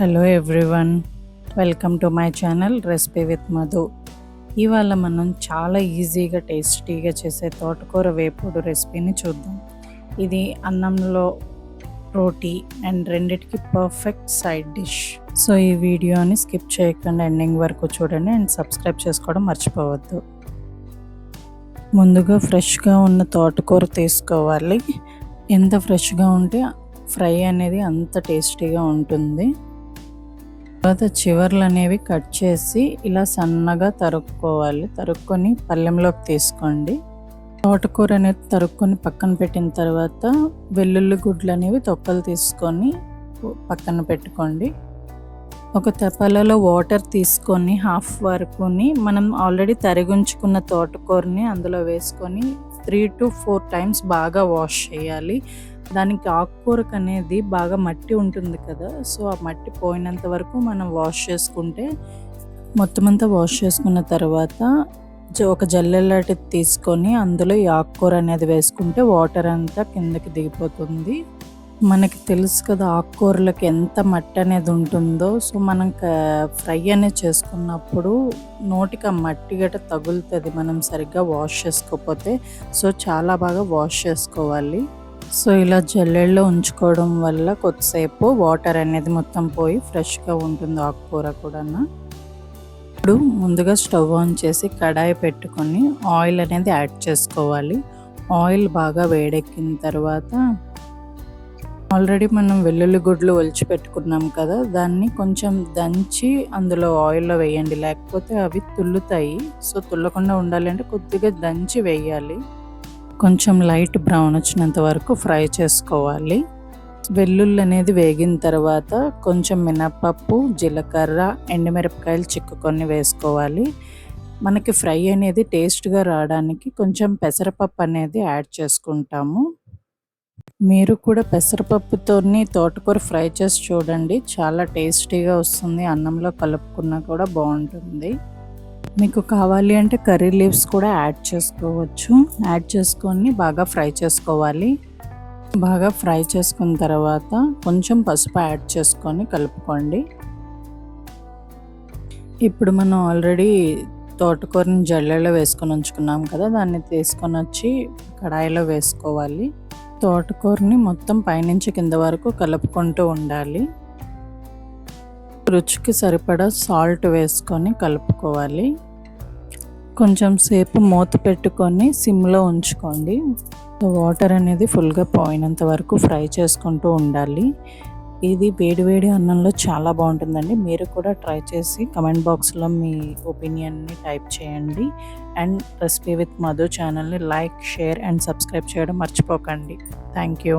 Hello everyone welcome to my channel recipe with Madhu. ఇవాళ మనం చాలా ఈజీగా టేస్టీగా చేసే తోటకూర వేపుడు రెసిపీని చూద్దాం. ఇది అన్నంలో రోటీ అండ్ రెండిటికి పర్ఫెక్ట్ సైడ్ డిష్. సో ఈ వీడియోని స్కిప్ చేయకుండా ఎండింగ్ వరకు చూడండి అండ్ సబ్స్క్రైబ్ చేసుకోవడం మర్చిపోవద్దు. ముందుగా ఫ్రెష్గా ఉన్న తోటకూర తీసుకోవాలి. ఎంత ఫ్రెష్గా ఉంటే ఫ్రై అనేది అంత టేస్టీగా ఉంటుంది. తర్వాత చివర్లు అనేవి కట్ చేసి ఇలా సన్నగా తరుక్కోవాలి. తరుక్కొని పళ్ళెంలోకి తీసుకోండి. తోటకూర అనేది తరుక్కొని పక్కన పెట్టిన తర్వాత వెల్లుల్లి గుడ్లు అనేవి తొక్కలు తీసుకొని పక్కన పెట్టుకోండి. ఒక తెప్పలలో వాటర్ తీసుకొని హాఫ్ వరకుని మనం ఆల్రెడీ తరిగుంచుకున్న తోటకూరని అందులో వేసుకొని త్రీ టు ఫోర్ టైమ్స్ బాగా వాష్ చేయాలి. దానికి ఆకుకూరకు అనేది బాగా మట్టి ఉంటుంది కదా. సో ఆ మట్టి పోయినంత వరకు మనం వాష్ చేసుకుంటే మొత్తం అంతా వాష్ చేసుకున్న తర్వాత ఒక జల్లెలాంటి తీసుకొని అందులో ఈ ఆకుకూర అనేది వేసుకుంటే వాటర్ అంతా కిందకి దిగిపోతుంది. మనకి తెలుసు కదా ఆకుకూరలకు ఎంత మట్టి అనేది ఉంటుందో. సో మనం ఫ్రై అనేది చేసుకున్నప్పుడు నోటికి ఆ మట్టి గట్ట తగులుతుంది. మనం సరిగ్గా వాష్ చేసుకోకపోతే సో చాలా బాగా వాష్ చేసుకోవాలి. సో ఇలా జల్లెల్లో ఉంచుకోవడం వల్ల కొద్దిసేపు వాటర్ అనేది మొత్తం పోయి ఫ్రెష్గా ఉంటుంది ఆకుకూర కూడా ఇప్పుడు ముందుగా స్టవ్ ఆన్ చేసి కడాయి పెట్టుకొని ఆయిల్ అనేది యాడ్ చేసుకోవాలి. ఆయిల్ బాగా వేడెక్కిన తర్వాత ఆల్రెడీ మనం వెల్లుల్లి గుడ్లు ఒలిచి పెట్టుకున్నాం కదా దాన్ని కొంచెం దంచి అందులో ఆయిల్లో వేయండి. లేకపోతే అవి తుల్లుతాయి. సో తుల్లకుండా ఉండాలంటే కొద్దిగా దంచి వేయాలి. కొంచెం లైట్ బ్రౌన్ వచ్చినంత వరకు ఫ్రై చేసుకోవాలి. వెల్లుల్లి అనేది వేగిన తర్వాత కొంచెం మినపప్పు జీలకర్ర ఎండుమిరపకాయలు చిక్కుకొని వేసుకోవాలి. మనకి ఫ్రై అనేది టేస్ట్గా రావడానికి కొంచెం పెసరపప్పు అనేది యాడ్ చేసుకుంటాము. మీరు కూడా పెసరపప్పుతోని తోటకూర ఫ్రై చేసి చూడండి. చాలా టేస్టీగా వస్తుంది. అన్నంలో కలుపుకున్నా కూడా బాగుంటుంది. మీకు కావాలి అంటే కర్రీ లీవ్స్ కూడా యాడ్ చేసుకోవచ్చు. యాడ్ చేసుకొని బాగా ఫ్రై చేసుకోవాలి. బాగా ఫ్రై చేసుకున్న తర్వాత కొంచెం పసుపు యాడ్ చేసుకొని కలుపుకోండి. ఇప్పుడు మనం ఆల్రెడీ తోటకూరని జల్లెలో వేసుకొని ఉంచుకున్నాం కదా దాన్ని తీసుకొని వచ్చి కడాయిలో వేసుకోవాలి. తోటకూరని మొత్తం పైనుంచి కింద వరకు కలుపుకుంటూ ఉండాలి. రుచికి సరిపడా సాల్ట్ వేసుకొని కలుపుకోవాలి. కొంచెం సేపు మూత పెట్టుకొని సిమ్లో ఉంచుకోండి. వాటర్ అనేది ఫుల్గా పోయినంత వరకు ఫ్రై చేసుకుంటూ ఉండాలి. ఇది వేడి వేడి అన్నంలో చాలా బాగుంటుందండి. మీరు కూడా ట్రై చేసి కమెంట్ బాక్స్లో మీ ఒపీనియన్ని టైప్ చేయండి. అండ్ రెసిపీ విత్ మధు ఛానల్ని లైక్ షేర్ అండ్ సబ్స్క్రైబ్ చేయడం మర్చిపోకండి. Thank you.